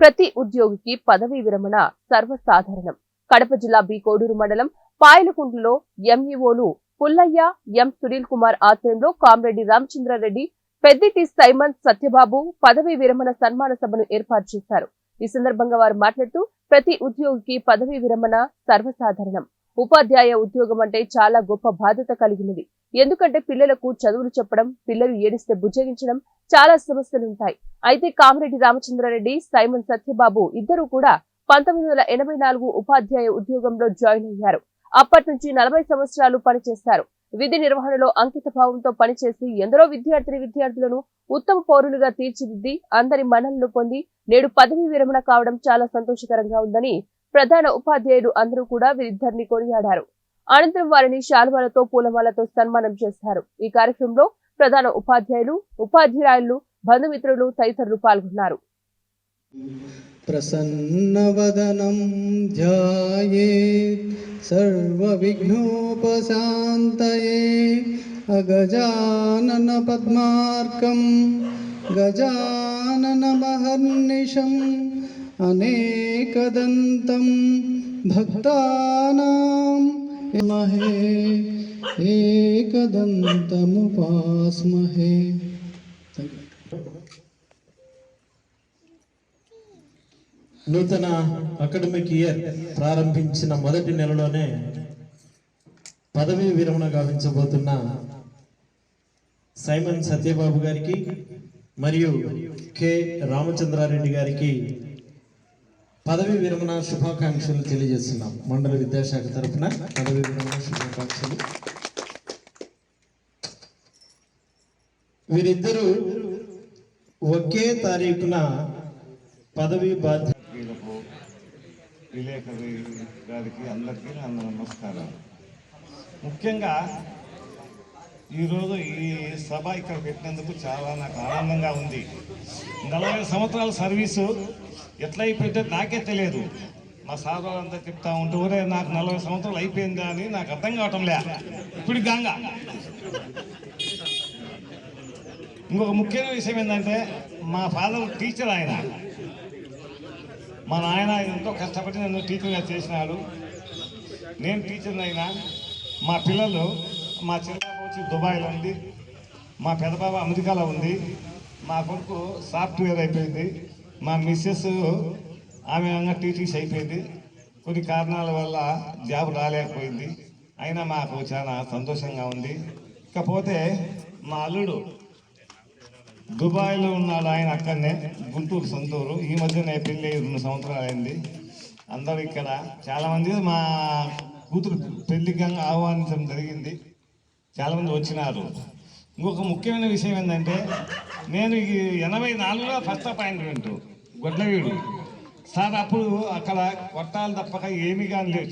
ప్రతి ఉద్యోగికి పదవీ విరమణ సర్వసాధారణం. కడప జిల్లా బి కోడూరు మండలం పాయలకుంటలో ఎంఈఓలు పుల్లయ్య ఎం సునీల్ కుమార్ ఆధ్వర్యంలో కామ్రెడ్డి రామచంద్రారెడ్డి పెద్దిటి సైమన్ సత్యబాబు పదవీ విరమణ సన్మాన సభను ఏర్పాటు చేశారు. ఈ సందర్భంగా వారు మాట్లాడుతూ ప్రతి ఉద్యోగికి పదవీ విరమణ సర్వసాధారణం. ఉపాధ్యాయ ఉద్యోగం అంటే చాలా గొప్ప బాధ్యత కలిగినది. ఎందుకంటే పిల్లలకు చదువులు చెప్పడం పిల్లలు ఏడిస్తే బుజ్జగించడం చాలా సమస్యలుంటాయి. అయితే కామిరెడ్డి రామచంద్రారెడ్డి సైమన్ సత్యబాబు ఇద్దరూ కూడా పంతొమ్మిది వందల ఎనభై నాలుగు ఉపాధ్యాయ ఉద్యోగంలో జాయిన్ అయ్యారు. అప్పటి నుంచి నలభై సంవత్సరాలు పనిచేశారు. విధి నిర్వహణలో అంకిత భావంతో పనిచేసి ఎందరో విద్యార్థిని విద్యార్థులను ఉత్తమ పౌరులుగా తీర్చిదిద్ది అందరి మన్నలను పొంది నేడు పదవీ విరమణ కావడం చాలా సంతోషకరంగా ఉందని ప్రధాన ఉపాధ్యాయులు అందరూ కూడా వీరిద్దరిని కొనియాడారు. అనంతరం వారిని శాల్వాలతో పూలమాలతో సన్మానం చేశారు. ఈ కార్యక్రమంలో ప్రధాన ఉపాధ్యాయులు ఉపాధ్యాయులు బంధుమిత్రులు తదితరులు పాల్గొన్నారు. ప్రసన్నవదనం ధ్యాయే సర్వవిఘ్నోపశాంతయే అగజానన పద్మార్కం గజానన మహర్నిషం అనేకదంతం భక్తానాం महे एकदन्तमुपास्महे నూతన అకాడమిక్ ఇయర్ ప్రారంభించిన మొదటి నెలలోనే పదవీ విరమణ గావించబోతున్న సైమన్ సత్యబాబు గారికి మరియు కె రామచంద్రారెడ్డి గారికి పదవీ విరమణ శుభాకాంక్షలు తెలియజేస్తున్నాం మండల విద్యాశాఖ తరఫున పదవి విరమణ శుభాకాంక్షలు. వీరిద్దరూ ఒకే తారీఖున పదవీ బాధ్యత విలేకరి గారికి అందరికీ నా నమస్కారం ముఖ్యంగా ఈరోజు ఈ సభ ఇక్కడ పెట్టినందుకు చాలా నాకు ఆనందంగా ఉంది. నలభై సంవత్సరాల సర్వీసు ఎట్లా అయిపోయిందో నాకే తెలియదు. మా సార్ వాళ్ళంతా చెప్తా ఉంటే నాకు నలభై సంవత్సరాలు అయిపోయిందా అని నాకు అర్థం కావటం లే. ఇప్పుడు గంగ ఇంకొక ముఖ్యమైన విషయం ఏంటంటే మా ఫాదర్ టీచర్ ఆయన. మా నాయన ఎంతో కష్టపడి నన్ను టీచర్గా చేసినాడు. నేను టీచర్ అయినా మా పిల్లలు మా చిన్న వచ్చి దుబాయ్లో ఉంది. మా పెద్దబాబు అమెరికాలో ఉంది. మా కొడుకు సాఫ్ట్వేర్ అయిపోయింది. మా మిస్సెస్ ఆమె టీటీసీ అయిపోయింది. కొన్ని కారణాల వల్ల జాబ్ రాలేకపోయింది. అయినా మాకు చాలా సంతోషంగా ఉంది. ఇకపోతే మా అల్లుడు దుబాయ్లో ఉన్నాడు ఆయన అక్కడనే గుంటూరు సొంతూరు. ఈ మధ్యనే పెళ్ళి రెండు సంవత్సరాలు అయింది. అందరూ ఇక్కడ చాలామంది మా కూతురు పెళ్ళికి ఆహ్వానించడం జరిగింది. చాలామంది వచ్చినారు. ఇంకొక ముఖ్యమైన విషయం ఏంటంటే నేను ఈ ఎనభై నాలుగులో ఫస్ట్ అపాయింట్మెంట్ గొడ్లవీడు. సార్ అప్పుడు అక్కడ కొట్టాలి తప్పక ఏమీ కానీ లేదు.